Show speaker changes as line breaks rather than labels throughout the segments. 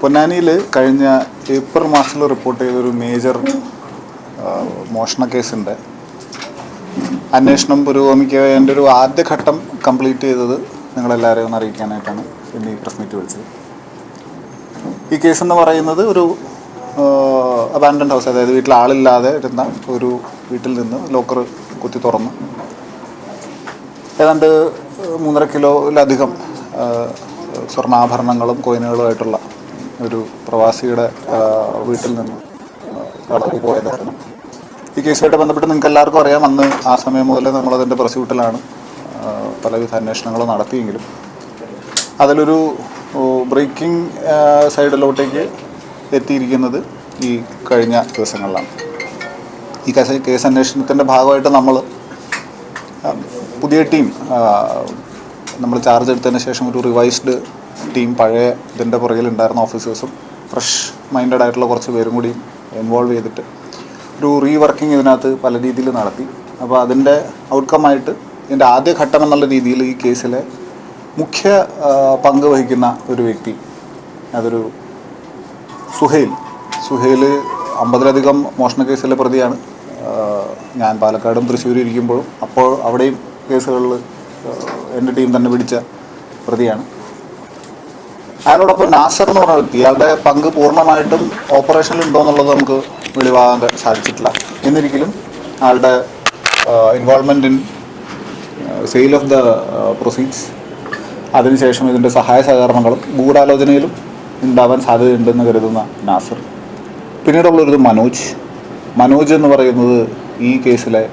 പൊന്നാനിയിൽ കഴിഞ്ഞ ഏപ്രിൽ മാസത്തിൽ റിപ്പോർട്ട് ചെയ്തൊരു മേജർ മോഷണ കേസുണ്ട്. അന്വേഷണം പുരോഗമിക്കുക എന്റെ ഒരു ആദ്യഘട്ടം കംപ്ലീറ്റ് ചെയ്തത് നിങ്ങളെല്ലാവരെയും ഒന്ന് അറിയിക്കാനായിട്ടാണ് ഇന്ന് ഈ പ്രസ് മീറ്റ് വിളിച്ചത്. ഈ കേസ് എന്ന് പറയുന്നത് ഒരു അബാൻഡൻ ഹൗസ് അതായത് വീട്ടിൽ ആളില്ലാതെ ഇരുന്ന ഒരു വീട്ടിൽ നിന്ന് ലോക്കർ കുത്തി തുറന്ന്. ഏതാണ്ട് മൂന്നര കിലോയിലധികം സ്വർണാഭരണങ്ങളും കോയിനുകളുമായിട്ടുള്ള ഒരു പ്രവാസിയുടെ വീട്ടിൽ നിന്ന് കടത്തി പോയതായിരുന്നു ഈ കേസുമായിട്ട് ബന്ധപ്പെട്ട് നിങ്ങൾക്ക് എല്ലാവർക്കും അറിയാം അന്ന് ആ സമയം മുതൽ നമ്മളതിന്റെ പ്രസ്യൂട്ടിലാണ് പലവിധ അന്വേഷണങ്ങൾ നടത്തിയെങ്കിലും. അതിലൊരു ബ്രേക്കിംഗ് സൈഡിലോട്ടേക്ക് എത്തിയിരിക്കുന്നത് ഈ കഴിഞ്ഞ ദിവസങ്ങളിലാണ്. ഈ കേസ് കേസ് അന്വേഷണത്തിന്റെ ഭാഗമായിട്ട് നമ്മൾ പുതിയ ടീം നമ്മൾ ചാർജ് എടുത്തതിന് ശേഷം ഒരു റിവൈസ്ഡ് ടീം പഴയ ഇതിന്റെ പുറകിലുണ്ടായിരുന്ന ഓഫീസേഴ്സും ഫ്രഷ് മൈൻഡഡ് ആയിട്ടുള്ള കുറച്ച് പേരും കൂടി ഇൻവോൾവ് ചെയ്തിട്ട് ഒരു റീവർക്കിംഗ് ഇതിനകത്ത് പല രീതിയിൽ നടത്തി. അപ്പോൾ അതിന്റെ ഔട്ട്കമായിട്ട് ഇതിന്റെ ആദ്യ ഘട്ടം എന്നുള്ള രീതിയിൽ ഈ കേസിലെ മുഖ്യ പങ്ക് വഹിക്കുന്ന ഒരു വ്യക്തി അതൊരു സുഹേൽ. സുഹൈൽ അമ്പതിലധികം മോഷണ കേസിലെ പ്രതിയാണ്. ഞാൻ പാലക്കാടും തൃശ്ശൂരും ഇരിക്കുമ്പോഴും അപ്പോൾ അവിടെയും കേസുകളിൽ എന്റെ ടീം തന്നെ പിടിച്ച പ്രതിയാണ്. അതിനോടൊപ്പം നാസർ എന്ന് പറഞ്ഞ വ്യക്തി അയാളുടെ പങ്ക് പൂർണമായിട്ടും ഓപ്പറേഷനിൽ ഉണ്ടോ എന്നുള്ളത് നമുക്ക് വെളിവാകാൻ സാധിച്ചിട്ടില്ല. എന്നിരിക്കലും ആളുടെ involvement in sale of the proceeds അതിനുശേഷം ഇതിന്റെ സഹായ സഹകരണങ്ങളും ഗൂഢാലോചനയിലും ഉണ്ടാവാൻ സാധ്യതയുണ്ടെന്ന് കരുതുന്ന നാസർ. പിന്നീടുള്ളൊരു മനോജ്. മനോജ് എന്ന് പറയുന്നത് ഈ കേസിലെ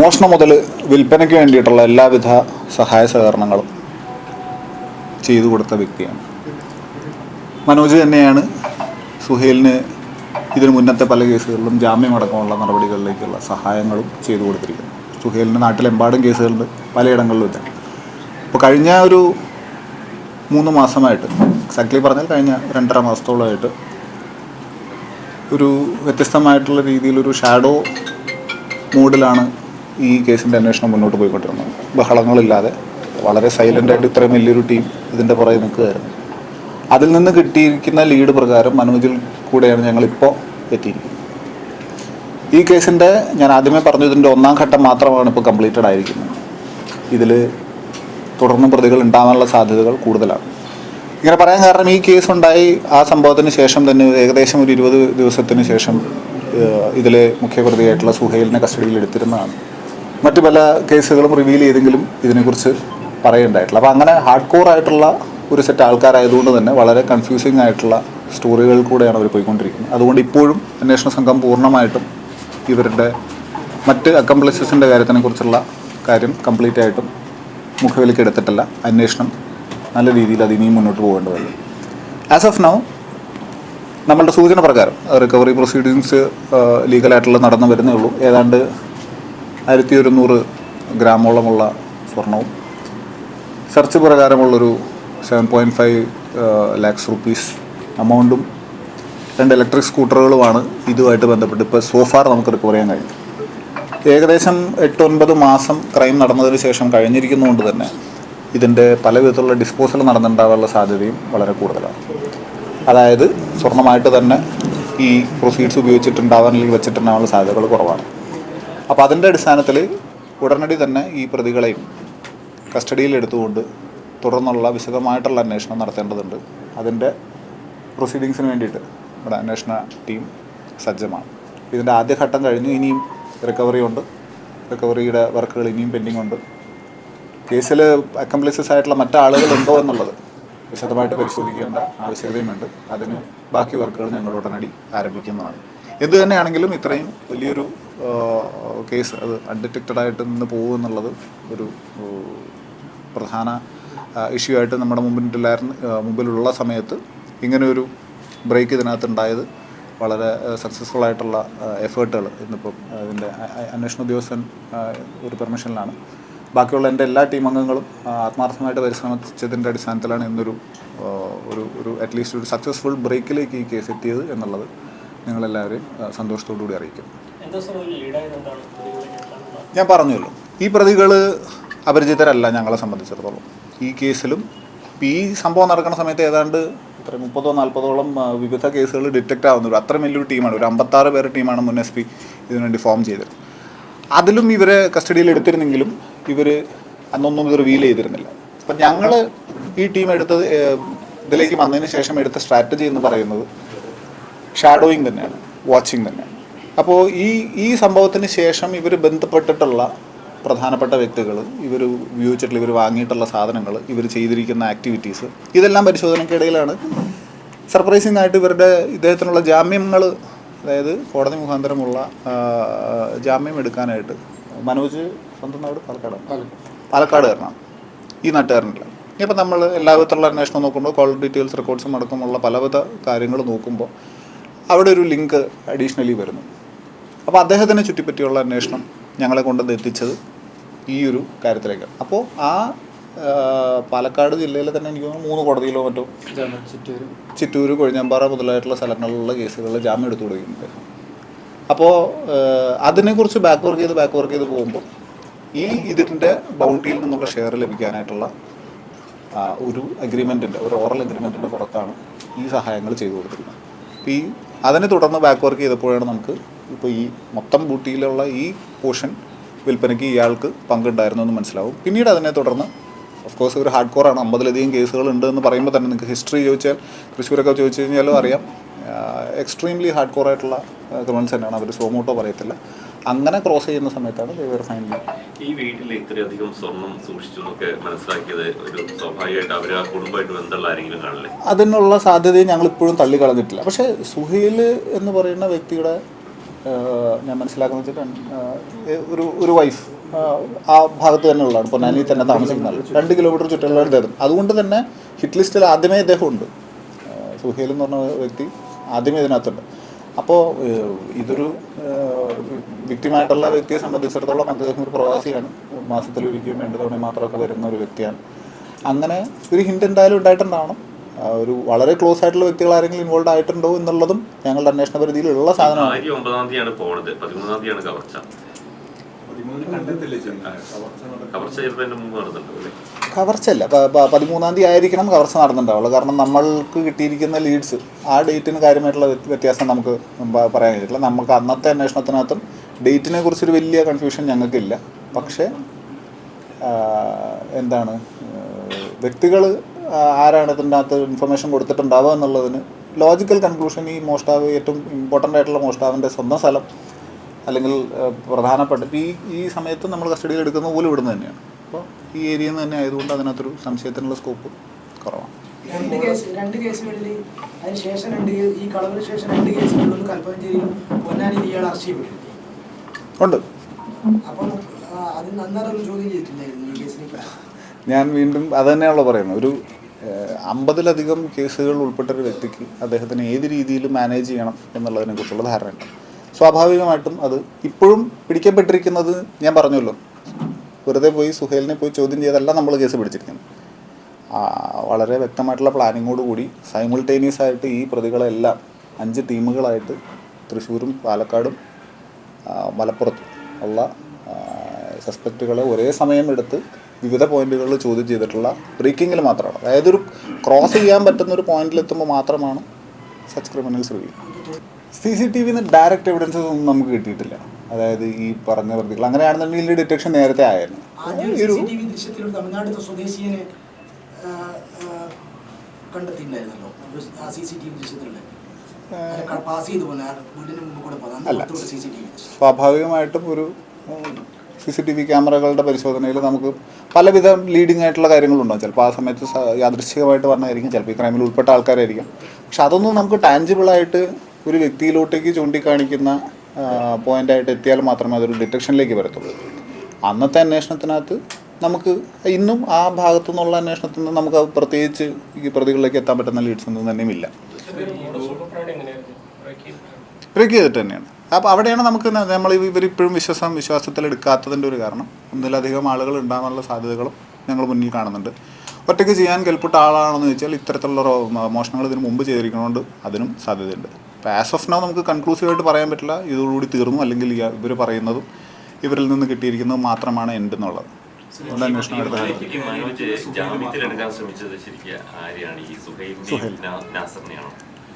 മോഷണം മുതൽ വിൽപ്പനയ്ക്ക് വേണ്ടിയിട്ടുള്ള എല്ലാവിധ സഹായ സഹകരണങ്ങളും ചെയ്തു കൊടുത്ത വ്യക്തിയാണ്. മനോജ് തന്നെയാണ് സുഹേലിന് ഇതിനു മുന്നത്തെ പല കേസുകളിലും ജാമ്യമടക്കമുള്ള നടപടികളിലേക്കുള്ള സഹായങ്ങളും ചെയ്തു കൊടുത്തിരിക്കുന്നത്. സുഹേലിന്റെ നാട്ടിലെമ്പാടും കേസുകളുണ്ട് പലയിടങ്ങളിലും ഇല്ല അപ്പോൾ കഴിഞ്ഞ ഒരു മൂന്ന് മാസമായിട്ട് എക്സാക്ട്ലി പറഞ്ഞാൽ കഴിഞ്ഞ രണ്ടര മാസത്തോളമായിട്ട് ഒരു വ്യത്യസ്തമായിട്ടുള്ള രീതിയിലൊരു ഷാഡോ മൂഡിലാണ് ഈ കേസിന്റെ അന്വേഷണം മുന്നോട്ട് പോയിക്കൊണ്ടിരുന്നത്. ബഹളങ്ങളില്ലാതെ വളരെ സൈലന്റ് ആയിട്ട് ഇത്രയും വലിയൊരു ടീം ഇതിന്റെ പുറകെ നിൽക്കുകയായിരുന്നു. അതിൽ നിന്ന് കിട്ടിയിരിക്കുന്ന ലീഡ് പ്രകാരം മനോജിൽ കൂടെയാണ് ഞങ്ങൾ ഇപ്പോൾ എത്തിയിരിക്കുന്നത്. ഈ കേസിന്റെ ഞാൻ ആദ്യമേ പറഞ്ഞു ഇതിന്റെ ഒന്നാം ഘട്ടം മാത്രമാണ് ഇപ്പോൾ കംപ്ലീറ്റഡ് ആയിരിക്കുന്നത്. ഇതിൽ തുടർന്നും പ്രതികൾ ഉണ്ടാകാനുള്ള സാധ്യതകൾ കൂടുതലാണ്. ഇങ്ങനെ പറയാൻ കാരണം ഈ കേസ് ഉണ്ടായി ആ സംഭവത്തിന് ശേഷം തന്നെ ഏകദേശം ഒരു ഇരുപത് ദിവസത്തിന് ശേഷം ഇതിലെ മുഖ്യപ്രതിയായിട്ടുള്ള സുഹൈലിനെ കസ്റ്റഡിയിൽ എടുത്തിരുന്നതാണ്. മറ്റു പല കേസുകളും റിവീൽ ചെയ്തെങ്കിലും ഇതിനെക്കുറിച്ച് പറയുണ്ടായിട്ടില്ല. അപ്പോൾ അങ്ങനെ ഹാർഡ് കോർ ആയിട്ടുള്ള ഒരു സെറ്റ് ആൾക്കാരായതുകൊണ്ട് തന്നെ വളരെ കൺഫ്യൂസിങ് ആയിട്ടുള്ള സ്റ്റോറികൾ കൂടെയാണ് അവർ പോയിക്കൊണ്ടിരിക്കുന്നത്. അതുകൊണ്ട് ഇപ്പോഴും അന്വേഷണ സംഘം പൂർണമായിട്ടും ഇവരുടെ മറ്റ് അക്കംപ്ലിസസിന്റെ കാര്യത്തിനെ കുറിച്ചുള്ള കാര്യം കംപ്ലീറ്റ് ആയിട്ടും മുഖവിലേക്ക് എടുത്തിട്ടില്ല. അന്വേഷണം നല്ല രീതിയിൽ അത് ഇനിയും മുന്നോട്ട് പോകേണ്ടതല്ല ആസ് ഓഫ് നൗ നമ്മളുടെ സൂചന പ്രകാരം റിക്കവറി പ്രൊസീഡിങ്സ് ലീഗലായിട്ടുള്ള നടന്നു വരുന്നേ ഉള്ളൂ. ഏതാണ്ട് ആയിരത്തി ഒരുന്നൂറ് ഗ്രാമോളമുള്ള സ്വർണവും search പ്രകാരമുള്ളൊരു seven point five lakhs rupees എമൗണ്ടും രണ്ട് ഇലക്ട്രിക് സ്കൂട്ടറുകളുമാണ് ഇതുമായിട്ട് ബന്ധപ്പെട്ട് ഇപ്പോൾ സോഫാർ നമുക്ക് റിക്കവർ ചെയ്യാൻ കഴിഞ്ഞു ഏകദേശം എട്ട് ഒൻപത് മാസം ക്രൈം നടന്നതിന് ശേഷം കഴിഞ്ഞിരിക്കുന്നതുകൊണ്ട് തന്നെ ഇതിന്റെ പല വിധത്തിലുള്ള ഡിസ്പോസൽ നടന്നിട്ടുണ്ടാകാനുള്ള സാധ്യതയും വളരെ കൂടുതലാണ്. അതായത് സ്വർണമായിട്ട് തന്നെ ഈ പ്രൊസീഡ്സ് ഉപയോഗിച്ചിട്ടുണ്ടാവാൻ അല്ലെങ്കിൽ വെച്ചിട്ടുണ്ടാവാനുള്ള സാധ്യതകൾ കുറവാണ്. അപ്പോൾ അതിന്റെ അടിസ്ഥാനത്തിൽ ഉടനടി തന്നെ ഈ പ്രതികളെയും കസ്റ്റഡിയിൽ എടുത്തുകൊണ്ട് തുടർന്നുള്ള വിശദമായിട്ടുള്ള അന്വേഷണം നടത്തേണ്ടതുണ്ട്. അതിന്റെ പ്രൊസീഡിങ്സിന് വേണ്ടിയിട്ട് ഇവിടെ അന്വേഷണ ടീം സജ്ജമാണ്. ഇതിന്റെ ആദ്യഘട്ടം കഴിഞ്ഞു ഇനിയും റിക്കവറി ഉണ്ട്. റിക്കവറിയുടെ വർക്കുകൾ ഇനിയും പെൻഡിങ് ഉണ്ട്. കേസിൽ അക്കംപ്ലിസസ് ആയിട്ടുള്ള മറ്റാളുകളുണ്ടോ എന്നുള്ളത് വിശദമായിട്ട് പരിശോധിക്കേണ്ട ആവശ്യകതയുമുണ്ട്. അതിന് ബാക്കി വർക്കുകൾ ഞങ്ങൾ ഉടനടി ആരംഭിക്കുന്നതാണ്. എന്ത് തന്നെയാണെങ്കിലും ഇത്രയും വലിയൊരു കേസ് അത് അൺഡിറ്റക്റ്റഡായിട്ട് നിന്ന് പോകുമെന്നുള്ളത് ഒരു പ്രധാന ഇഷ്യൂ ആയിട്ട് നമ്മുടെ മുമ്പിലുണ്ടായിരുന്ന മുമ്പിലുള്ള സമയത്ത് ഇങ്ങനെയൊരു ബ്രേക്ക് ഇതിനകത്ത് ഉണ്ടായത് വളരെ സക്സസ്ഫുൾ ആയിട്ടുള്ള എഫേർട്ടുകൾ ഇന്നിപ്പം ഇതിന്റെ അന്വേഷണ ഉദ്യോഗസ്ഥൻ ഒരു പെർമിഷനിലാണ് ബാക്കിയുള്ള എന്റെ എല്ലാ ടീം അംഗങ്ങളും ആത്മാർത്ഥമായിട്ട് പരിശ്രമിച്ചതിന്റെ അടിസ്ഥാനത്തിലാണ് ഇന്നൊരു ഒരു ഒരു അറ്റ്ലീസ്റ്റ് ഒരു സക്സസ്ഫുൾ ബ്രേക്കിലേക്ക് ഈ കേസ് എത്തിയത് എന്നുള്ളത് നിങ്ങളെല്ലാവരെയും സന്തോഷത്തോടു കൂടി അറിയിക്കും. ഞാൻ പറഞ്ഞല്ലോ. ഈ പ്രതികൾ അപരിചിതരല്ല ഞങ്ങളെ സംബന്ധിച്ചിടത്തോളം. ഈ കേസിലും ഈ സംഭവം നടക്കുന്ന സമയത്ത് ഏതാണ്ട് ഇത്ര മുപ്പതോ നാൽപ്പതോളം വിവിധ കേസുകൾ ഡിറ്റക്റ്റ് ആവുന്നുണ്ട്. അത്രയും വലിയൊരു ടീമാണ്. ഒരു അമ്പത്താറ് പേരുടെ ടീമാണ് മുൻ എസ് പി ഇതിനുവേണ്ടി ഫോം ചെയ്തത്. അതിലും ഇവരെ കസ്റ്റഡിയിൽ എടുത്തിരുന്നെങ്കിലും ഇവർ അന്നൊന്നും ഇത് റിവീൽ ചെയ്തിരുന്നില്ല. അപ്പം ഞങ്ങൾ ഈ ടീം എടുത്തത് ഏഹ്, ഇതിലേക്ക് വന്നതിന് ശേഷം എടുത്ത സ്ട്രാറ്റജി എന്ന് പറയുന്നത് ഷാഡോയിങ് തന്നെയാണ് വാച്ചിങ് തന്നെയാണ്. അപ്പോൾ ഈ ഈ സംഭവത്തിന് ശേഷം ഇവർ ബന്ധപ്പെട്ടിട്ടുള്ള പ്രധാനപ്പെട്ട വ്യക്തികൾ ഇവർ ഉപയോഗിച്ചിട്ടുള്ള ഇവർ വാങ്ങിയിട്ടുള്ള സാധനങ്ങൾ ഇവർ ചെയ്തിരിക്കുന്ന ആക്ടിവിറ്റീസ് ഇതെല്ലാം പരിശോധനയ്ക്കിടയിലാണ് സർപ്രൈസിംഗ് ആയിട്ട് ഇവരുടെ ഇദ്ദേഹത്തിനുള്ള ജാമ്യങ്ങൾ അതായത് കോടതി മുഖാന്തരമുള്ള ജാമ്യം എടുക്കാനായിട്ട് മനോജ് സ്വന്തം നാട് പാലക്കാട് പാലക്കാടുകാരനാണ് ഈ നാട്ടുകാരനില്ല. ഇപ്പം നമ്മൾ എല്ലാ വിധത്തിലുള്ള അന്വേഷണം നോക്കുമ്പോൾ കോൾ ഡീറ്റെയിൽസ് റെക്കോർഡ്സും അടക്കമുള്ള പലവിധ കാര്യങ്ങൾ നോക്കുമ്പോൾ അവിടെ ഒരു ലിങ്ക് അഡീഷണലി വരുന്നു. അപ്പോൾ അദ്ദേഹത്തിനെ ചുറ്റിപ്പറ്റിയുള്ള അന്വേഷണം ഞങ്ങളെ കൊണ്ടുവന്ന് എത്തിച്ചത് ഈ ഒരു കാര്യത്തിലേക്ക്. അപ്പോൾ ആ പാലക്കാട് ജില്ലയിലെ തന്നെ എനിക്ക് തോന്നുന്നു മൂന്ന് കോടതിയിലോ മറ്റോ ചിറ്റൂർ കൊഴിഞ്ഞമ്പാറ മുതലായിട്ടുള്ള സ്ഥലങ്ങളിലുള്ള കേസുകളിൽ ജാമ്യം എടുത്തു കൊടുക്കുന്നുണ്ട് അപ്പോൾ അതിനെക്കുറിച്ച് ബാക്ക് വർക്ക് ചെയ്ത് ബാക്ക് വർക്ക് ചെയ്ത് പോകുമ്പോൾ ഈ ഇതിന്റെ ബൗണ്ടറിയിൽ നിന്നുള്ള ഷെയർ ലഭിക്കാനായിട്ടുള്ള ഒരു അഗ്രിമെന്റിന്റെ ഒരു ഓറൽ അഗ്രിമെന്റിന്റെ പുറത്താണ് ഈ സഹായങ്ങൾ ചെയ്തു കൊടുത്തിരുന്നത് അപ്പോൾ ഈ അതിനെ തുടർന്ന് ബാക്ക് വർക്ക് ചെയ്തപ്പോഴാണ് നമുക്ക് ഇപ്പോൾ ഈ മൊത്തം ബൂട്ടിയിലുള്ള ഈ പോർഷൻ വിൽപ്പനയ്ക്ക് ഇയാൾക്ക് പങ്കുണ്ടായിരുന്നു എന്ന് മനസ്സിലാവും. പിന്നീട് അതിനെ തുടർന്ന് ഓഫ് കോഴ്സ് ഒരു ഹാർഡ് കോറാണ് അമ്പതിലധികം കേസുകൾ ഉണ്ട് എന്ന് പറയുമ്പോൾ തന്നെ നിങ്ങൾക്ക് ഹിസ്റ്ററി ചോദിച്ചാൽ തൃശ്ശൂരൊക്കെ ചോദിച്ചു കഴിഞ്ഞാലും അറിയാം. എക്സ്ട്രീംലി ഹാർഡ് കോർ ആയിട്ടുള്ള ക്രിമിനൽസ് തന്നെയാണ്. അവർ സോമോട്ടോ പറയത്തില്ല. അങ്ങനെ ക്രോസ് ചെയ്യുന്ന സമയത്താണ്
ഈ വീട്ടിൽ ഇത്രയധികം സ്വർണം സൂക്ഷിച്ചു എന്നൊക്കെ മനസ്സിലാക്കിയത് ഒരു സ്വാഭാവികമായിട്ട് അവർ ആ കുടുംബമായിട്ട് ബന്ധമുള്ള ആരെങ്കിലും കാണില്ലേ?
അതിനുള്ള സാധ്യതയും ഞങ്ങൾ ഇപ്പോഴും തള്ളിക്കളഞ്ഞിട്ടില്ല. പക്ഷേ സുഹേൽ എന്ന് പറയുന്ന വ്യക്തിയുടെ ഞാൻ മനസ്സിലാക്കുന്ന ഒരു ഒരു വൈഫ് ആ ഭാഗത്ത് തന്നെ ഉള്ളതാണ്. പൊന്നാനി തന്നെ താമസിക്കുന്ന ആൾ രണ്ട് കിലോമീറ്റർ ചുറ്റുള്ള ഇദ്ദേഹം അതുകൊണ്ട് തന്നെ ഹിറ്റ് ലിസ്റ്റിൽ ആദ്യമേ ഇദ്ദേഹം ഉണ്ട്. സുഹേൽ എന്ന് പറഞ്ഞ വ്യക്തി ആദ്യമേ ഇതിനകത്തുണ്ട്. അപ്പോൾ ഇതൊരു വ്യക്തിമായിട്ടുള്ള വ്യക്തിയെ സംബന്ധിച്ചിടത്തോളം അദ്ദേഹം ഒരു പ്രവാസിയാണ്. മാസത്തിൽ ഒരിക്കലും രണ്ട് തവണ മാത്രമൊക്കെ വരുന്ന ഒരു വ്യക്തിയാണ്. അങ്ങനെ ഒരു ഹിന്റ് എന്തായാലും ഉണ്ടായിട്ടുണ്ടാവണം. ഒരു വളരെ ക്ലോസ് ആയിട്ടുള്ള വ്യക്തികൾ ആരെങ്കിലും ഇൻവോൾവ് ആയിട്ടുണ്ടോ എന്നുള്ളതും ഞങ്ങളുടെ അന്വേഷണ പരിധിയിലുള്ള സാധനമാണ്.
ഒമ്പതാം തീയതിയാണ് പോണത്. പതിമൂന്നാം തീയതിയാണ് കവർച്ച. കവർച്ച ചിലപ്പോൾ എന്റെ മുമ്പ് നടന്നിട്ടുണ്ടോ അല്ലേ?
കവർച്ചല്ല പ- പ- പതിമൂന്നാം തീയതി ആയിരിക്കണം കവർച്ച നടന്നിട്ടുണ്ടാവുള്ളൂ കാരണം നമ്മൾക്ക് കിട്ടിയിരിക്കുന്ന ലീഡ്സ് ആ ഡേറ്റിന് കാര്യമായിട്ടുള്ള വ്യത്- വ്യത്യാസം നമുക്ക് പറയാൻ കഴിയില്ല. നമുക്ക് അന്നത്തെ അന്വേഷണത്തിനകത്തും ഡേറ്റിനെ കുറിച്ചൊരു വലിയ കൺഫ്യൂഷൻ ഞങ്ങൾക്കില്ല. പക്ഷേ എന്താണ് വ്യക്തികൾ ആരാണ് ഇതിന്റെ അകത്ത് ഇൻഫർമേഷൻ കൊടുത്തിട്ടുണ്ടാവുക എന്നുള്ളതിന് ലോജിക്കൽ കൺക്ലൂഷൻ ഈ മോഷ്ടാവ് ഏറ്റവും ഇമ്പോർട്ടന്റ് ആയിട്ടുള്ള മോഷ്ടാവിന്റെ സ്വന്തം സ്ഥലം അല്ലെങ്കിൽ പ്രധാനപ്പെട്ട ഈ ഈ സമയത്ത് നമ്മൾ കസ്റ്റഡിയിൽ എടുക്കുന്ന പോലും ഇവിടുന്ന് തന്നെയാണ്. അപ്പോൾ ഈ ഏരിയയിൽ നിന്ന് തന്നെ ആയതുകൊണ്ട് അതിനകത്തൊരു സംശയത്തിനുള്ള സ്കോപ്പ് കുറവാണ്.
രണ്ട് കേസ് രണ്ട് കേസുകളിൽ അതിന് ശേഷം രണ്ട് ഈ കളവിന് ശേഷം രണ്ട് കേസുകളിലൊന്ന് കൽപ്പഞ്ചേരിയിലും പൊന്നാനിയിൽ ഇയാൾ അറസ്റ്റ് ചെയ്യപ്പെട്ടിട്ടുണ്ട്
ഉണ്ട്.
അപ്പം അത് ചോദ്യം ഈ കേസിനെ
ഞാൻ വീണ്ടും അത് തന്നെയാണല്ലോ പറയുന്നത്. ഒരു അമ്പതിലധികം കേസുകൾ ഉൾപ്പെട്ട ഒരു വ്യക്തിക്ക് അദ്ദേഹത്തിന് ഏത് രീതിയിൽ മാനേജ് ചെയ്യണം എന്നുള്ളതിനെ കുറിച്ചുള്ള ധാരണയുണ്ട്. സ്വാഭാവികമായിട്ടും അത് ഇപ്പോഴും പിടിക്കപ്പെട്ടിരിക്കുന്നത് ഞാൻ പറഞ്ഞല്ലോ. വെറുതെ പോയി സുഹേലിനെ പോയി ചോദ്യം ചെയ്തല്ല നമ്മൾ കേസ് പിടിച്ചിരിക്കുന്നത്. വളരെ വ്യക്തമായിട്ടുള്ള പ്ലാനിങ്ങോട് കൂടി സൈമിൾട്ടേനിയസ് ആയിട്ട് ഈ പ്രതികളെല്ലാം അഞ്ച് ടീമുകളായിട്ട് തൃശ്ശൂരും പാലക്കാടും മലപ്പുറത്തും ഉള്ള സസ്പെക്റ്റുകളെ ഒരേ സമയം എടുത്ത് വിവിധ പോയിന്റുകളിൽ ചോദ്യം ചെയ്തിട്ടുള്ള ബ്രേക്കിങ്ങിൽ മാത്രമാണ്. അതായത് ഒരു ക്രോസ് ചെയ്യാൻ പറ്റുന്ന ഒരു പോയിന്റിൽ എത്തുമ്പോൾ മാത്രമാണ് such criminals review C C T വിന്ന് direct evidences ഒന്നും നമുക്ക് കിട്ടിയിട്ടില്ല. അതായത് ഈ പറഞ്ഞ പ്രതികൾ. അങ്ങനെയാണെന്നുണ്ടെങ്കിൽ ഡിറ്റക്ഷൻ നേരത്തെ ആയിരുന്നു. അല്ല. സ്വാഭാവികമായിട്ടും ഒരു സി സി ടി വി ക്യാമറകളുടെ പരിശോധനയിൽ നമുക്ക് പലവിധ ലീഡിങ് ആയിട്ടുള്ള കാര്യങ്ങളുണ്ടാവും. ചിലപ്പോൾ ആ സമയത്ത് യാദൃശ്ചികമായിട്ട് പറഞ്ഞായിരിക്കും ചിലപ്പോൾ ഈ ക്രൈമിൽ ഉൾപ്പെട്ട ആൾക്കാരായിരിക്കും. പക്ഷെ അതൊന്നും നമുക്ക് ടാഞ്ചിബിളായിട്ട് ഒരു വ്യക്തിയിലോട്ടേക്ക് ചൂണ്ടിക്കാണിക്കുന്ന പോയിന്റായിട്ട് എത്തിയാൽ മാത്രമേ അതൊരു ഡിറ്റക്ഷനിലേക്ക് വരത്തുള്ളൂ. അന്നത്തെ അന്വേഷണത്തിനകത്ത് നമുക്ക് ഇന്നും ആ ഭാഗത്തു നിന്നുള്ള അന്വേഷണത്തിൽ നിന്ന് നമുക്ക് പ്രത്യേകിച്ച് ഈ പ്രതികളിലേക്ക് എത്താൻ പറ്റുന്ന ലീഡ്സ് ഒന്നും തന്നെയും ഇല്ല
ബ്രേക്ക്
ചെയ്തിട്ട് തന്നെയാണ്. അപ്പോൾ അവിടെയാണ് നമുക്ക് നമ്മൾ ഇവരിപ്പോഴും വിശ്വാസം വിശ്വാസത്തിൽ എടുക്കാത്തതിന്റെ ഒരു കാരണം. ഒന്നിലധികം ആളുകൾ ഉണ്ടാകാനുള്ള സാധ്യതകളും ഞങ്ങൾ മുന്നിൽ കാണുന്നുണ്ട്. ഒറ്റയ്ക്ക് ചെയ്യാൻ കെൽപ്പെട്ട ആളാണെന്ന് ചോദിച്ചാൽ ഇത്തരത്തിലുള്ള മോഷണങ്ങൾ ഇതിന് മുമ്പ് ചെയ്തിരിക്കുന്നതുകൊണ്ട് അതിനും സാധ്യതയുണ്ട്. അപ്പോൾ ആസ് ഓഫ് നോ നമുക്ക് കൺക്ലൂസീവായിട്ട് പറയാൻ പറ്റില്ല. ഇതോടുകൂടി തീർന്നു. അല്ലെങ്കിൽ ഇവർ പറയുന്നതും ഇവരിൽ നിന്ന് കിട്ടിയിരിക്കുന്നതും മാത്രമാണ് എൻഡ് എന്നുള്ളത് അതുകൊണ്ട് അന്വേഷണം എടുത്തത്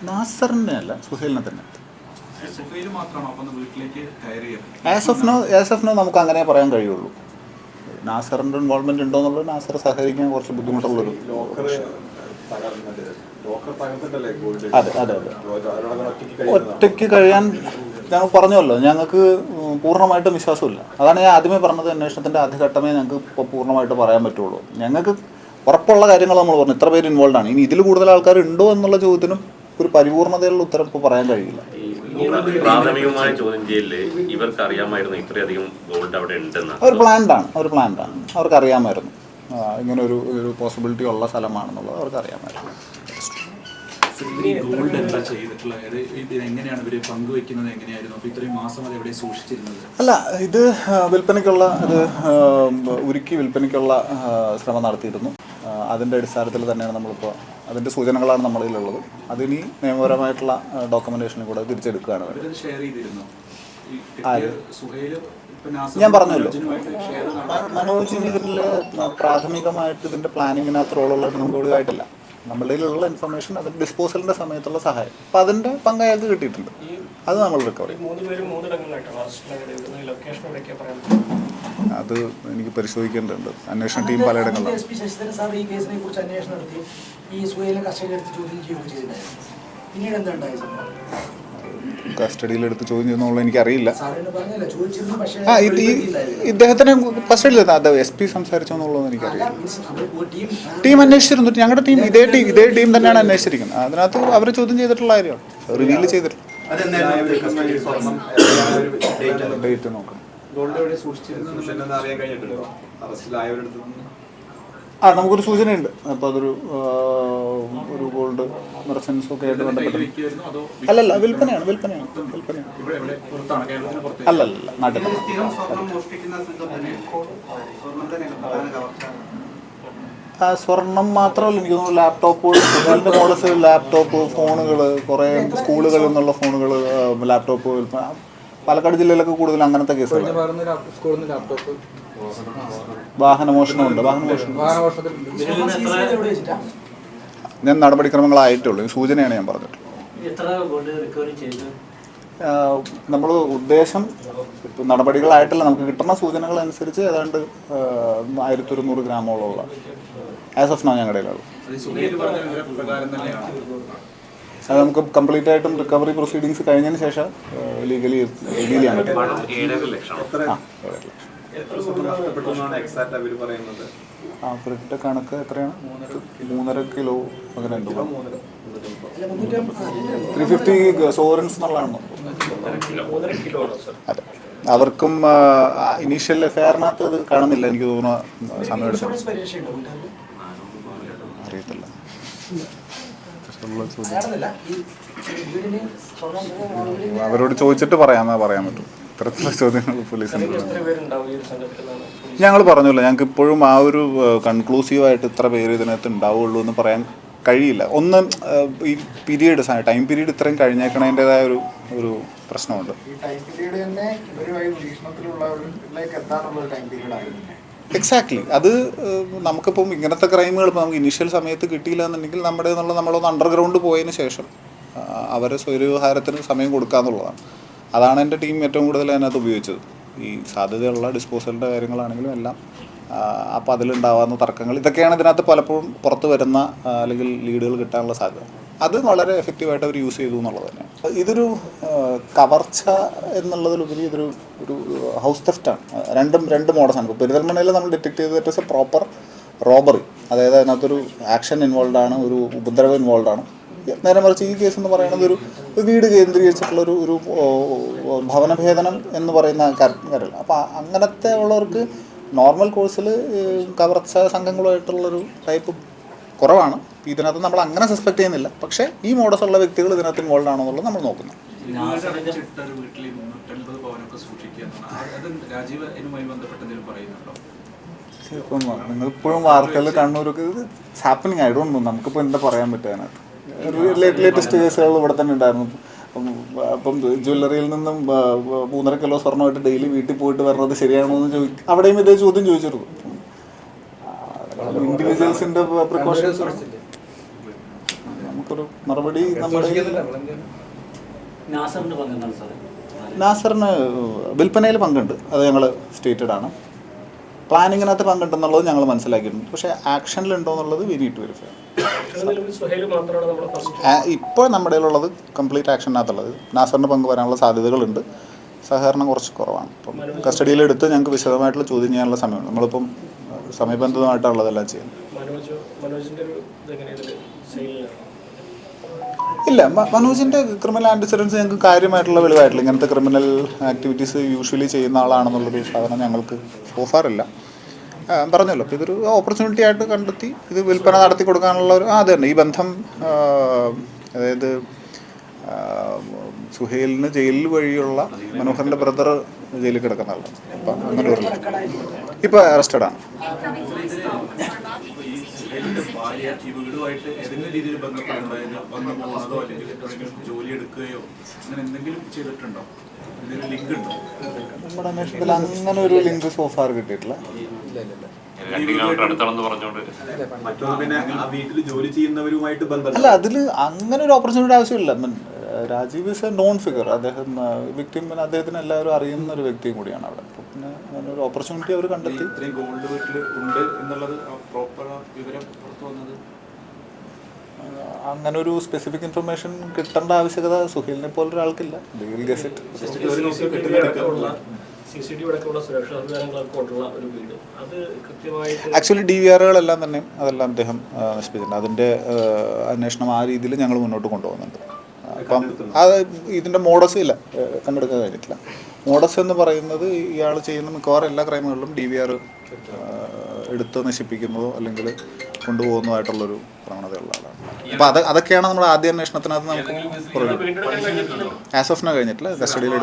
നാസറിനെ അല്ല സുഹൈലിനെ തന്നെ. As of now as of now നമുക്ക് അങ്ങനെ പറയാൻ കഴിയുള്ളൂ. നാസറിന്റെ ഇൻവോൾവ്മെന്റ് ഉണ്ടോ എന്നുള്ളത് നാസർ സഹകരിക്കാൻ കുറച്ച് ബുദ്ധിമുട്ടുള്ളൊരു അതെ അതെ അതെ. ഒറ്റയ്ക്ക് കഴിയാൻ ഞങ്ങൾ പറഞ്ഞല്ലോ ഞങ്ങൾക്ക് പൂർണമായിട്ടും വിശ്വാസമില്ല. അതാണ് ഞാൻ ആദ്യമേ പറഞ്ഞത് അന്വേഷണത്തിന്റെ ആദ്യഘട്ടമേ ഞങ്ങൾക്ക് ഇപ്പോൾ പൂർണമായിട്ട് പറയാൻ പറ്റുള്ളൂ. ഞങ്ങൾക്ക് ഉറപ്പുള്ള കാര്യങ്ങൾ നമ്മൾ പറഞ്ഞു ഇത്ര പേര് ഇൻവോൾവ് ആണ്. ഇനി ഇതിൽ കൂടുതൽ ആൾക്കാർ ഉണ്ടോ എന്നുള്ള ചോദ്യത്തിനും ഒരു പരിപൂർണതയുള്ള ഉത്തരം ഇപ്പോൾ പറയാൻ കഴിയില്ല.
പ്രാഥമികമായ ചോദ്യം ചെയ്യല്ലേ ഇവർക്ക് അറിയാമായിരുന്നു ഇത്രയധികം ഗോൾഡ് അവിടെ ഉണ്ടെന്ന്.
ഒരു പ്ലാൻഡ് ആണ് അവർ പ്ലാൻഡ് ആണ് അവർക്ക് അറിയാമായിരുന്നു ഇങ്ങനെ ഒരു ഒരു പോസിബിലിറ്റി ഉള്ള സ്ഥലമാണെന്നുള്ളത് അവർക്ക് അറിയാമായിരുന്നു
ഗോൾഡ് എന്താ ചെയ്തിട്ടുള്ള എങ്ങനെയാണ് ഇവർ പങ്കുവെക്കുന്നത്? എങ്ങനെയായിരുന്നു? അപ്പൊ ഇത്രയും മാസം അത് എവിടെ സൂക്ഷിച്ചിരുന്നത്?
അല്ല ഇത് വിൽപ്പനയ്ക്കുള്ള ഇത് ആ, ഉരുക്കി വിൽപ്പനയ്ക്കുള്ള ശ്രമം നടത്തിയിരുന്നു. അതിന്റെ അതിന്റെ അടിസ്ഥാനത്തിൽ തന്നെയാണ് നമ്മളിപ്പോൾ അതിന്റെ സൂചനകളാണ് നമ്മളിലുള്ളത്. അതിനി നിയമപരമായിട്ടുള്ള ഡോക്യുമെന്റേഷനും കൂടെ തിരിച്ചെടുക്കുകയാണ് ഞാൻ പറഞ്ഞല്ലോ. മനോജ് ഇതിൽ പ്രാഥമികമായിട്ട് ഇതിന്റെ പ്ലാനിങ്ങിനകത്ത് റോളുള്ള നമുക്ക് ആയിട്ടില്ല. നമ്മളുടെ കയ്യിലുള്ള ഇൻഫർമേഷൻ അത് ഡിസ്പോസലിന്റെ സമയത്തുള്ള സഹായം. അപ്പം അതിന്റെ പങ്ക് അയാൾക്ക് കിട്ടിയിട്ടുണ്ട് അത് നമ്മൾ
റിക്കവറി
അത് എനിക്ക് പരിശോധിക്കേണ്ടതുണ്ട്. അന്വേഷണ ടീം പലയിടങ്ങളിലാണ്.
ഈ കേസിനെ കുറിച്ച് അന്വേഷണം നടത്തി ഈ സുഹേലിനെ കസ്റ്റഡി എടുത്ത് ചോദ്യം ചെയ്യുകയൊക്കെ ചെയ്തിട്ടുണ്ടായിരുന്നു. പിന്നീട് എന്താ ഉണ്ടായത് സംഭവം?
കസ്റ്റഡിയിലെടുത്ത് ചോദ്യം ചെയ്യുന്നുള്ള എനിക്കറിയില്ല.
സാറിന് പറഞ്ഞല്ലോ ചോദിച്ചിരുന്നു പക്ഷേ
ആ ഇത് ഇദ്ദേഹത്തിന് കസ്റ്റഡിയിൽ അത് എസ് പി സംസാരിച്ചോ എനിക്കറിയില്ല. എനിക്കറിയാം
ടീം
അന്വേഷിച്ചിരുന്നു. ഞങ്ങളുടെ ടീം ഇതേ ടീം ഇതേ ടീം തന്നെയാണ് അന്വേഷിച്ചിരിക്കുന്നത്. അതിനകത്ത് അവർ ചോദ്യം ചെയ്തിട്ടുള്ള കാര്യമാണ്. റിവീൽ ചെയ്തിട്ടുണ്ട് ഡേറ്റ് നോക്കാം.
ഗോൾഡ് എവിടെ സൂക്ഷിച്ചിരുന്നു അറിയാൻ കഴിഞ്ഞിട്ടുണ്ടോ? അറസ്റ്റിലായവരെടുത്ത്
ആ നമുക്കൊരു സൂചനയുണ്ട്. അപ്പോൾ അതൊരു ഒരു ഗോൾഡ് മെർച്ചൻസ് ഒക്കെ ആയിട്ട് ബന്ധപ്പെട്ട് അല്ലല്ല വിൽപ്പനയാണ് വിൽപ്പനയാണ് വിൽപ്പനയാണ്. അല്ലല്ല നാട്ടിൽ ആ സ്വർണം മാത്രമല്ല എനിക്ക് തോന്നുന്നു ലാപ്ടോപ്പ് എന്റെ മോഡൽസ് ലാപ്ടോപ്പ് ഫോണുകൾ കുറേ സ്കൂളുകളിൽ നിന്നുള്ള ഫോണുകൾ ലാപ്ടോപ്പ് വിൽപ്പന. പാലക്കാട് ജില്ലയിലൊക്കെ കൂടുതൽ അങ്ങനത്തെ കേസുകൾ
സ്കൂളിൽ ലാപ്ടോപ്പ്
വാഹനമോഷണമുണ്ട് വാഹനമോഷണം. ഞാൻ നടപടിക്രമങ്ങളായിട്ടുള്ളൂ സൂചനയാണ് ഞാൻ പറഞ്ഞിട്ടുള്ളത്.
എത്ര ഗോൾഡ് റിക്കവറി ചെയ്തു?
നമ്മൾ ഉദ്ദേശം ഇപ്പം നടപടികളായിട്ടില്ല നമുക്ക് കിട്ടുന്ന സൂചനകൾ അനുസരിച്ച് ഏതാണ്ട് ആയിരത്തി ഒരുന്നൂറ് ഗ്രാമോളമുള്ള ആസ് ഓഫ് നോ ഞങ്ങളുടെ
അത്
നമുക്ക് കംപ്ലീറ്റ് ആയിട്ടും റിക്കവറി പ്രൊസീഡിങ്സ് കഴിഞ്ഞതിന് ശേഷം ലീഗലി ലീഗലി
ആണ് ഏഴര ലക്ഷം.
ആ അവരുടെ കണക്ക് എത്രയാണ്? മൂന്നര കിലോ അങ്ങനെ ഉണ്ട് ത്രീ ഫിഫ്റ്റി സോറൻസ് എന്നുള്ളതാണോ. അതെ. അവർക്കും ഇനീഷ്യൽ ഫെയറിനകത്ത് അത് കാണുന്നില്ല എനിക്ക് തോന്നുന്നു സമയം അറിയത്തില്ല. അവരോട് ചോദിച്ചിട്ട് പറയാമെന്നാ പറയാൻ പറ്റും. ഇത്തരത്തിലുള്ള ചോദ്യങ്ങൾ പോലീസിന് ഞങ്ങൾ പറഞ്ഞല്ലോ ഞങ്ങൾക്ക് ഇപ്പോഴും ആ ഒരു കൺക്ലൂസീവായിട്ട് ഇത്ര പേര് ഇതിനകത്ത് ഉണ്ടാവുള്ളൂ എന്ന് പറയാൻ കഴിയില്ല. ഒന്ന് ഈ പീരീഡ് ടൈം പീരീഡ് ഇത്രയും കഴിഞ്ഞേക്കണതിന്റെതായ ഒരു ഒരു പ്രശ്നമുണ്ട്.
ഈ ടൈം പീരീഡ് തന്നെ ഇവരുമായി നിരീക്ഷണത്തിലുള്ളവരിലേക്ക് എത്താനുള്ള ഒരു ടൈം പീരീഡ് ആയിരുന്നു.
എക്സാക്ട്ലി അത് നമുക്കിപ്പം ഇങ്ങനത്തെ ക്രൈമുകൾ ഇപ്പോൾ നമുക്ക് ഇനീഷ്യൽ സമയത്ത് കിട്ടിയില്ല എന്നുണ്ടെങ്കിൽ നമ്മുടെ എന്നുള്ള നമ്മളൊന്ന് അണ്ടർഗ്രൗണ്ട് പോയതിന് ശേഷം അവരെ സ്വൈര്യവഹാരത്തിന് സമയം കൊടുക്കുക എന്നുള്ളതാണ് അതാണ് എന്റെ ടീം ഏറ്റവും കൂടുതൽ അതിനകത്ത് ഉപയോഗിച്ചത്. ഈ സാധ്യതയുള്ള ഡിസ്പോസലിന്റെ കാര്യങ്ങളാണെങ്കിലും എല്ലാം അപ്പോൾ അതിലുണ്ടാവാവുന്ന തർക്കങ്ങൾ ഇതൊക്കെയാണ് ഇതിനകത്ത് പലപ്പോഴും പുറത്ത് വരുന്ന അല്ലെങ്കിൽ ലീഡുകൾ കിട്ടാനുള്ള സാധ്യത. അത് വളരെ എഫക്റ്റീവായിട്ട് അവർ യൂസ് ചെയ്തു എന്നുള്ളത് തന്നെ ഇതൊരു കവർച്ച എന്നുള്ളതിലുപരി ഇതൊരു ഒരു ഹൗസ് തെഫ്റ്റാണ്. രണ്ടും രണ്ട് മോഡസാണ്. ഇപ്പോൾ പെരുതൽമണയിൽ നമ്മൾ ഡിറ്റക്ട് ചെയ്തത് ഇറ്റ് പ്രോപ്പർ റോബറി. അതായത് അതിനകത്തൊരു ആക്ഷൻ ഇൻവോൾവ് ആണ് ഒരു ഉപദ്രവം ഇൻവോൾവ് ആണ് നേരെ മറിച്ച് ഈ കേസ് എന്ന് പറയുന്നത് ഒരു വീട് കേന്ദ്രീകരിച്ചിട്ടുള്ള ഒരു ഒരു ഭവനഭേദനം എന്ന് പറയുന്ന കാര്യമല്ല അപ്പോൾ അങ്ങനത്തെ ഉള്ളവർക്ക് നോർമൽ കോഴ്സിൽ കവർച്ച സംഘങ്ങളുമായിട്ടുള്ളൊരു ടൈപ്പ് കുറവാണ്. ഇതിനകത്ത് നമ്മൾ അങ്ങനെ സസ്പെക്ട് ചെയ്യുന്നില്ല. പക്ഷേ ഈ മോഡസ് ഉള്ള വ്യക്തികൾ ഇതിനകത്ത് ഇൻവോൾവ് ആണോ എന്നുള്ളത് നമ്മൾ നോക്കുന്നു. നിങ്ങളിപ്പോഴും വാർത്തയിൽ കണ്ണൂരൊക്കെ ഹാപ്പനിങ് ആയിട്ടുണ്ടോ നമുക്കിപ്പോൾ എന്താ പറയാൻ പറ്റുക അതിനകത്ത്? ലേറ്റസ്റ്റ് കേസുകൾ ഇവിടെ തന്നെ ഉണ്ടായിരുന്നു. അപ്പം, ജ്വല്ലറിയിൽ നിന്നും മൂന്നര കിലോ സ്വർണമായിട്ട് ഡെയിലി വീട്ടിൽ പോയിട്ട് വരണത് ശരിയാണോ എന്ന് ചോദിക്കും അവിടെയും ഇതേ ചോദ്യം ചോദിച്ചിരുന്നു. ഇൻഡിവിജ്വൽസിന്റെ പ്രിക്കോഷൻസ് നമുക്കൊരു മറുപടി നമ്മുടെ നാസറിന് വിൽപ്പനയിൽ പങ്കുണ്ട്. അത് ഞങ്ങൾ സ്റ്റേറ്റഡ് ആണ്. പ്ലാനിങ്ങിനകത്ത് പങ്കുണ്ടെന്നുള്ളത് ഞങ്ങൾ മനസ്സിലാക്കിയിട്ടുണ്ട്. പക്ഷേ ആക്ഷനിലുണ്ടോ എന്നുള്ളത് വി വെരിഫൈ ഇപ്പോൾ നമ്മുടെ ഉള്ളത് കംപ്ലീറ്റ് ആക്ഷനകത്തുള്ളത്. നാസറിന് പങ്ക് വരാനുള്ള സാധ്യതകളുണ്ട്. സഹകരണം കുറച്ച് കുറവാണ്. ഇപ്പം കസ്റ്റഡിയിലെടുത്ത് ഞങ്ങൾക്ക് വിശദമായിട്ടുള്ള ചോദ്യം ചെയ്യാനുള്ള സമയം നമ്മളിപ്പം സമയബന്ധിതമായിട്ടുള്ളതെല്ലാം ചെയ്യുന്നത്. ഇല്ല മനോജിന്റെ ക്രിമിനൽ ആന്റിസിഡൻസ് ഞങ്ങൾക്ക് കാര്യമായിട്ടുള്ള വെളിവായിട്ടില്ല. ഇങ്ങനത്തെ ക്രിമിനൽ ആക്ടിവിറ്റീസ് യൂഷ്വലി ചെയ്യുന്ന ആളാണെന്നുള്ളൊരു സാധനം ഞങ്ങൾക്ക് സോഫാറില്ല പറഞ്ഞല്ലോ. അപ്പോൾ ഇതൊരു ഓപ്പർച്യൂണിറ്റി ആയിട്ട് കണ്ടെത്തി ഇത് വിൽപ്പന നടത്തി കൊടുക്കാനുള്ള ഒരു ആ അത് ഈ ബന്ധം അതായത് സുഹേലിന് ജയിലിൽ വഴിയുള്ള മനോഹറിന്റെ ബ്രദർ ജയിലിൽ കിടക്കുന്ന ആളാണ്. അപ്പം ഒരു ഇപ്പോൾ അറസ്റ്റഡ്
ഭാര്യ ഏതെങ്കിലും രീതിയിൽ ബന്ധപ്പെടുന്നുണ്ടോ വന്നു പോകുന്നതോ അല്ലെങ്കിൽ എവിടെയെങ്കിലും ജോലി എടുക്കുകയോ അങ്ങനെ എന്തെങ്കിലും ചെയ്തിട്ടുണ്ടോ? എന്തെങ്കിലും ലിങ്ക് ഉണ്ടോ?
നമ്മുടെ അന്വേഷണത്തിൽ അങ്ങനെ ഒരു ലിങ്ക് സോഫാർ കിട്ടിയിട്ടില്ല.
രണ്ട് കിലോമീറ്റർ അടുത്താണെന്ന് പറഞ്ഞുകൊണ്ട്.
മറ്റൊന്ന് പിന്നെ ആ വീട്ടിൽ ജോലി ചെയ്യുന്നവരുമായിട്ട് ബന്ധം
അല്ല അതിൽ അങ്ങനെ ഒരു ഓപ്പർച്യൂണിറ്റി ആവശ്യമില്ല. Rajeev is a known figure അദ്ദേഹം വിക്ടിം പിന്നെ അദ്ദേഹത്തിന് എല്ലാവരും അറിയുന്ന ഒരു വ്യക്തിയും കൂടിയാണ് അവിടെ. അപ്പോൾ പിന്നെ അങ്ങനെ ഒരു ഓപ്പർച്യൂണിറ്റി അവർ കണ്ടെത്തി.
ഗോൾഡ് വീട്ടിൽ ഉണ്ട് എന്നുള്ളത് പ്രോപ്പർ വിവരം പുറത്തു വന്നത്?
അങ്ങനെ ഒരു സ്പെസിഫിക് ഇൻഫർമേഷൻ കിട്ടേണ്ട ആവശ്യകത സുഹീലിനെ പോലെ ഒരാൾക്കില്ല. വിൽ
ഗസറ്റ്
ആക്ച്വലി ഡി വി ആറുകളെല്ലാം തന്നെ അതെല്ലാം അദ്ദേഹം നശിപ്പിച്ചിട്ടുണ്ട്. അതിന്റെ അന്വേഷണം ആ രീതിയിൽ ഞങ്ങൾ മുന്നോട്ട് കൊണ്ടുപോകുന്നുണ്ട്. അപ്പം അത് ഇതിന്റെ മോഡസ് ഇല്ല. കണ്ടെടുക്കാൻ കഴിഞ്ഞിട്ടില്ല. മോഡസ് എന്ന് പറയുന്നത് ഇയാൾ ചെയ്യുന്ന മിക്കവാറും എല്ലാ ക്രൈമുകളിലും ഡി വി ആർ എടുത്ത് നശിപ്പിക്കുന്നതോ അല്ലെങ്കിൽ കൊണ്ടുപോകുന്നതായിട്ടുള്ളൊരു പ്രവണതയുള്ള ആളാണ് അപ്പോൾ അത് അതൊക്കെയാണ് നമ്മുടെ ആദ്യ അന്വേഷണത്തിനകത്ത് നമുക്ക് ആസ് ഓഫ് കഴിഞ്ഞിട്ടില്ല കസ്റ്റഡിയിൽ